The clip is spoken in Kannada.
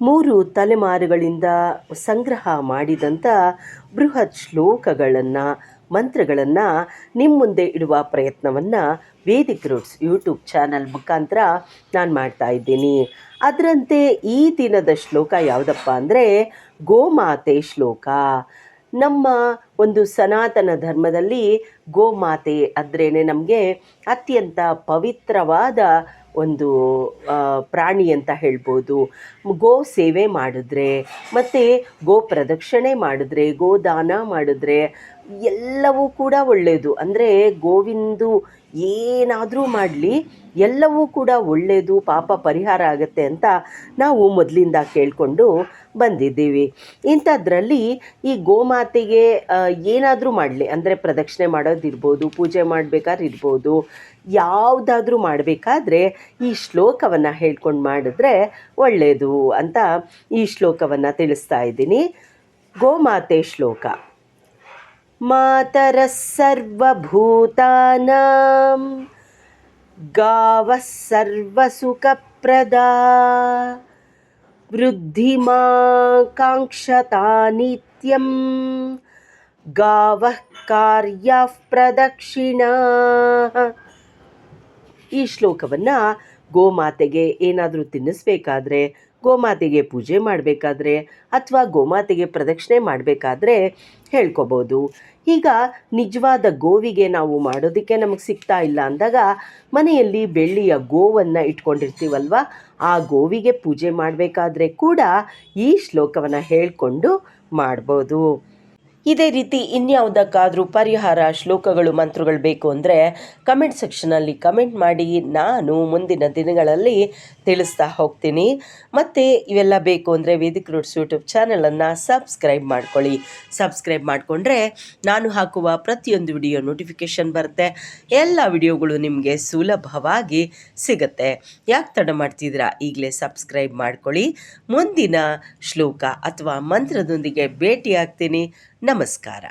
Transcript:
ಮೂರು ತಲೆಮಾರುಗಳಿಂದ ಸಂಗ್ರಹ ಮಾಡಿದಂಥ ಬೃಹತ್ ಶ್ಲೋಕಗಳನ್ನು, ಮಂತ್ರಗಳನ್ನು ನಿಮ್ಮ ಮುಂದೆ ಇಡುವ ಪ್ರಯತ್ನವನ್ನು ವೇದಿಕ್ ರೂಟ್ಸ್ ಯೂಟ್ಯೂಬ್ ಚಾನಲ್ ಮುಖಾಂತರ ನಾನು ಮಾಡ್ತಾ ಇದ್ದೀನಿ. ಅದರಂತೆ ಈ ದಿನದ ಶ್ಲೋಕ ಯಾವುದಪ್ಪ ಅಂದರೆ ಗೋಮಾತೆ ಶ್ಲೋಕ. ನಮ್ಮ ಒಂದು ಸನಾತನ ಧರ್ಮದಲ್ಲಿ ಗೋಮಾತೆ ಅಂದ್ರೇ ನಮಗೆ ಅತ್ಯಂತ ಪವಿತ್ರವಾದ ಒಂದು ಪ್ರಾಣಿ ಅಂತ ಹೇಳ್ಬೋದು. ಗೋ ಸೇವೆ ಮಾಡಿದ್ರೆ ಮತ್ತು ಗೋ ಪ್ರದಕ್ಷಿಣೆ ಮಾಡಿದ್ರೆ ಗೋದಾನ ಮಾಡಿದ್ರೆ ಎಲ್ಲವೂ ಕೂಡ ಒಳ್ಳೆಯದು ಅಂದರೆ ಗೋವಿಂದು ಏನಾದರೂ ಮಾಡಲಿ, ಎಲ್ಲವೂ ಕೂಡ ಒಳ್ಳೆಯದು ಪಾಪ ಪರಿಹಾರ ಆಗುತ್ತೆ ಅಂತ ನಾವು ಮೊದಲಿಂದ ಕೇಳಿಕೊಂಡು ಬಂದಿದ್ದೀವಿ. ಇಂಥದ್ರಲ್ಲಿ ಈ ಗೋಮಾತೆಗೆ ಏನಾದರೂ ಮಾಡಲಿ. ಅಂದರೆ ಪ್ರದಕ್ಷಿಣೆ ಮಾಡೋದಿರ್ಬೋದು, ಪೂಜೆ ಮಾಡಬೇಕಾದ್ರೆ ಇರ್ಬೋದು ಯಾವುದಾದ್ರೂ ಮಾಡಬೇಕಾದ್ರೆ ಈ ಶ್ಲೋಕವನ್ನು ಹೇಳ್ಕೊಂಡು ಮಾಡಿದ್ರೆ ಒಳ್ಳೆಯದು ಅಂತ ಈ ಶ್ಲೋಕವನ್ನು ತಿಳಿಸ್ತಾ ಇದ್ದೀನಿ. ಗೋಮಾತೆ ಶ್ಲೋಕ. ಮಾತರಃ सर्वभूतानां गावः सर्वसुखप्रदा ವೃದ್ಧಿಮಾ नित्यं गावः ಕಾರ್ಯ ಪ್ರದಕ್ಷಿಣಾ ಈ ಶ್ಲೋಕವನ್ನು ಗೋಮಾತೆಗೆ ಏನಾದರೂ ತಿನ್ನಿಸ್ಬೇಕಾದ್ರೆ ಗೋಮಾತೆಗೆ ಪೂಜೆ ಮಾಡಬೇಕಾದ್ರೆ ಅಥವಾ ಗೋಮಾತೆಗೆ ಪ್ರದಕ್ಷಿಣೆ ಮಾಡಬೇಕಾದ್ರೆ ಹೇಳ್ಕೊಬೋದು. ಈಗ ನಿಜವಾದ ಗೋವಿಗೆ ನಾವು ಮಾಡೋದಕ್ಕೆ ನಮಗೆ ಸಿಗ್ತಾ ಇಲ್ಲ ಅಂದಾಗ ಮನೆಯಲ್ಲಿ ಬೆಳ್ಳಿಯ ಗೋವನ್ನು ಇಟ್ಕೊಂಡಿರ್ತೀವಲ್ವ? ಆ ಗೋವಿಗೆ ಪೂಜೆ ಮಾಡಬೇಕಾದ್ರೆ ಕೂಡ ಈ ಶ್ಲೋಕವನ್ನು ಹೇಳಿಕೊಂಡು ಮಾಡ್ಬೋದು. ಇದೇ ರೀತಿ ಇನ್ಯಾವುದಕ್ಕಾದರೂ ಪರಿಹಾರ, ಶ್ಲೋಕಗಳು, ಮಂತ್ರಗಳು ಬೇಕು ಅಂದರೆ ಕಮೆಂಟ್ ಸೆಕ್ಷನಲ್ಲಿ ಕಮೆಂಟ್ ಮಾಡಿ. ನಾನು ಮುಂದಿನ ದಿನಗಳಲ್ಲಿ ತಿಳಿಸ್ತಾ ಹೋಗ್ತೀನಿ. ಮತ್ತು ಇವೆಲ್ಲ ಬೇಕು ಅಂದರೆ ವೇದಿಕ್ ರೂಟ್ಸ್ ಯೂಟ್ಯೂಬ್ ಚಾನಲನ್ನು ಸಬ್ಸ್ಕ್ರೈಬ್ ಮಾಡ್ಕೊಳ್ಳಿ. ಸಬ್ಸ್ಕ್ರೈಬ್ ಮಾಡಿಕೊಂಡ್ರೆ ನಾನು ಹಾಕುವ ಪ್ರತಿಯೊಂದು ವಿಡಿಯೋ ನೋಟಿಫಿಕೇಷನ್ ಬರುತ್ತೆ. ಎಲ್ಲ ವಿಡಿಯೋಗಳು ನಿಮಗೆ ಸುಲಭವಾಗಿ ಸಿಗುತ್ತೆ. ಯಾಕೆ ತಡ ಮಾಡ್ತಿದ್ದೀರಾ? ಈಗಲೇ ಸಬ್ಸ್ಕ್ರೈಬ್ ಮಾಡ್ಕೊಳ್ಳಿ. ಮುಂದಿನ ಶ್ಲೋಕ ಅಥವಾ ಮಂತ್ರದೊಂದಿಗೆ ಭೇಟಿ ಆಗ್ತೀನಿ ನಮಸ್ಕಾರ.